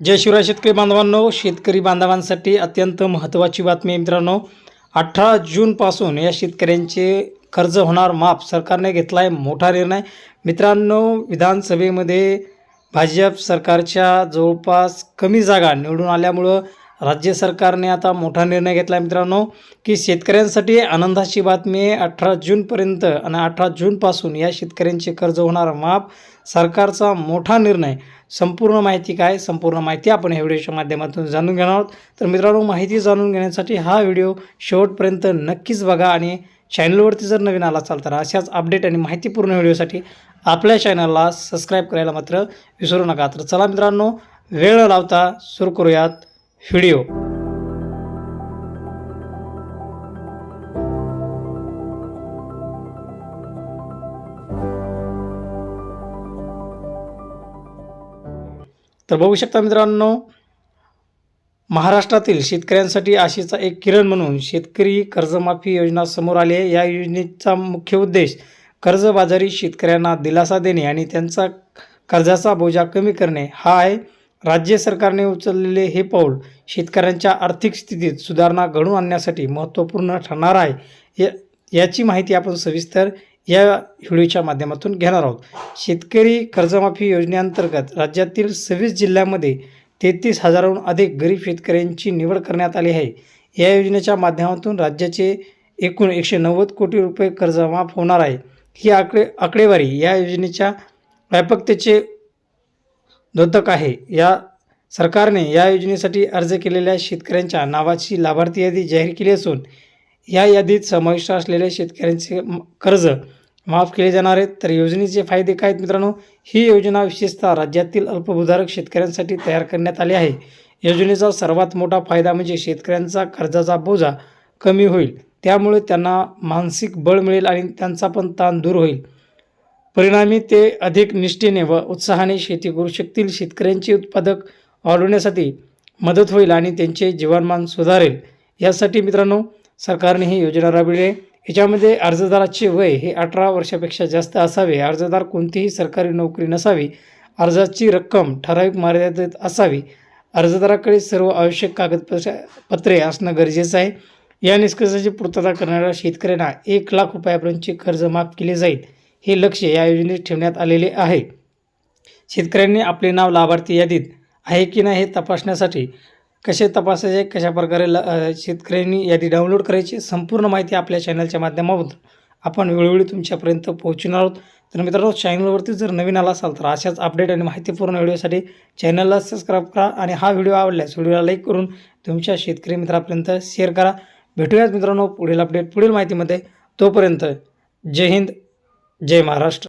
जय शिवराय शेतकरी बांधवांनो शेतकरी बांधवांसाठी अत्यंत महत्त्वाची बातमी मित्रांनो. अठरा जूनपासून या शेतकऱ्यांचे कर्ज होणार माफ. सरकारने घेतला आहे मोठा निर्णय. मित्रांनो विधानसभेमध्ये भाजप सरकारच्या जवळपास कमी जागा निवडून आल्यामुळं राज्य सरकारने आता मोठा निर्णय घेतला आहे मित्रांनो की शेतकऱ्यांसाठी आनंदाची बातमी अठरा जूनपर्यंत आणि अठरा जूनपासून या शेतकऱ्यांचे कर्ज होणार माफ सरकारचा मोठा निर्णय. संपूर्ण माहिती काय? संपूर्ण माहिती आपण या व्हिडिओच्या माध्यमातून जाणून घेणार आहोत. तर मित्रांनो माहिती जाणून घेण्यासाठी हा व्हिडिओ शेवटपर्यंत नक्कीच बघा आणि चॅनलवरती जर नवीन आला असाल तर अशाच अपडेट आणि माहितीपूर्ण व्हिडिओसाठी आपल्या चॅनलला सबस्क्राईब करायला मात्र विसरू नका. तर चला मित्रांनो वेळ लावता सुरू करूयात. व्हिडिओ. तर बघू शकता मित्रांनो महाराष्ट्रातील शेतकऱ्यांसाठी आशेचा एक किरण म्हणून शेतकरी कर्जमाफी योजना समोर आली आहे. या योजनेचा मुख्य उद्देश कर्जबाजारी शेतकऱ्यांना दिलासा देणे आणि त्यांचा कर्जाचा बोजा कमी करणे. हा आहे राज्य सरकारने उचललेले हे पाऊल शेतकऱ्यांच्या आर्थिक स्थितीत सुधारणा घडून आणण्यासाठी महत्त्वपूर्ण ठरणार आहे या याची माहिती आपण सविस्तर या व्हिडिओच्या माध्यमातून घेणार आहोत. शेतकरी कर्जमाफी योजनेअंतर्गत राज्यातील सव्वीस जिल्ह्यांमध्ये तेहतीस हजाराहून अधिक गरीब शेतकऱ्यांची निवड करण्यात आली आहे. या योजनेच्या माध्यमातून राज्याचे एकूण एकशे नव्वद कोटी रुपये कर्जमाफ होणार आहे. ही आकडे आकडेवारी या योजनेच्या व्यापकतेचे द्योतक आहे. या सरकारने या योजनेसाठी अर्ज केलेल्या शेतकऱ्यांच्या नावाची लाभार्थी यादी जाहीर केली असून या यादीत समाविष्ट असलेल्या शेतकऱ्यांचे कर्ज माफ केले जाणार आहेत. तर योजनेचे फायदे काय आहेत मित्रांनो? ही योजना विशेषतः राज्यातील अल्पभूधारक शेतकऱ्यांसाठी तयार करण्यात आली आहे. योजनेचा सर्वात मोठा फायदा म्हणजे शेतकऱ्यांचा कर्जाचा बोजा कमी होईल. त्यामुळे त्यांना मानसिक बळ मिळेल आणि त्यांचा पण ताण दूर होईल. परिणामी ते अधिक निष्ठेने व उत्साहाने शेती करू शकतील. शेतकऱ्यांचे उत्पादक वाढवण्यासाठी मदत होईल आणि त्यांचे जीवनमान सुधारेल. यासाठी मित्रांनो सरकारने ही योजना राबविली आहे. याच्यामध्ये अर्जदाराचे वय हे अठरा वर्षापेक्षा जास्त असावे. अर्जदार कोणतीही सरकारी नोकरी नसावी. अर्जाची रक्कम ठराविक मर्यादेत असावी. अर्जदाराकडे सर्व आवश्यक कागदपत्र पत्रे असणं गरजेचं आहे. या निष्कर्षाची पूर्तता करणाऱ्या शेतकऱ्यांना एक लाख रुपयापर्यंतचे कर्ज माफ केले जाईल. हे लक्ष या योजनेत ठेवण्यात आलेले आहे. शेतकऱ्यांनी आपले नाव लाभार्थी यादीत आहे की नाही हे तपासण्यासाठी कसे तपासायचे कशा प्रकारे ल शेतकऱ्यांनी यादी डाउनलोड करायची संपूर्ण माहिती आपल्या चॅनलच्या माध्यमातून आपण वेळोवेळी तुमच्यापर्यंत पोहोचणार आहोत. तर मित्रांनो चॅनलवरती जर नवीन आला असाल तर अशाच अपडेट आणि माहितीपूर्ण व्हिडिओसाठी चॅनलला सबस्क्राईब करा आणि हा व्हिडिओ आवडल्यास व्हिडिओला लाईक करून तुमच्या शेतकरी मित्रापर्यंत शेअर करा. भेटूयात मित्रांनो पुढील अपडेट पुढील माहितीमध्ये. तोपर्यंत जय हिंद. जय महाराष्ट्र.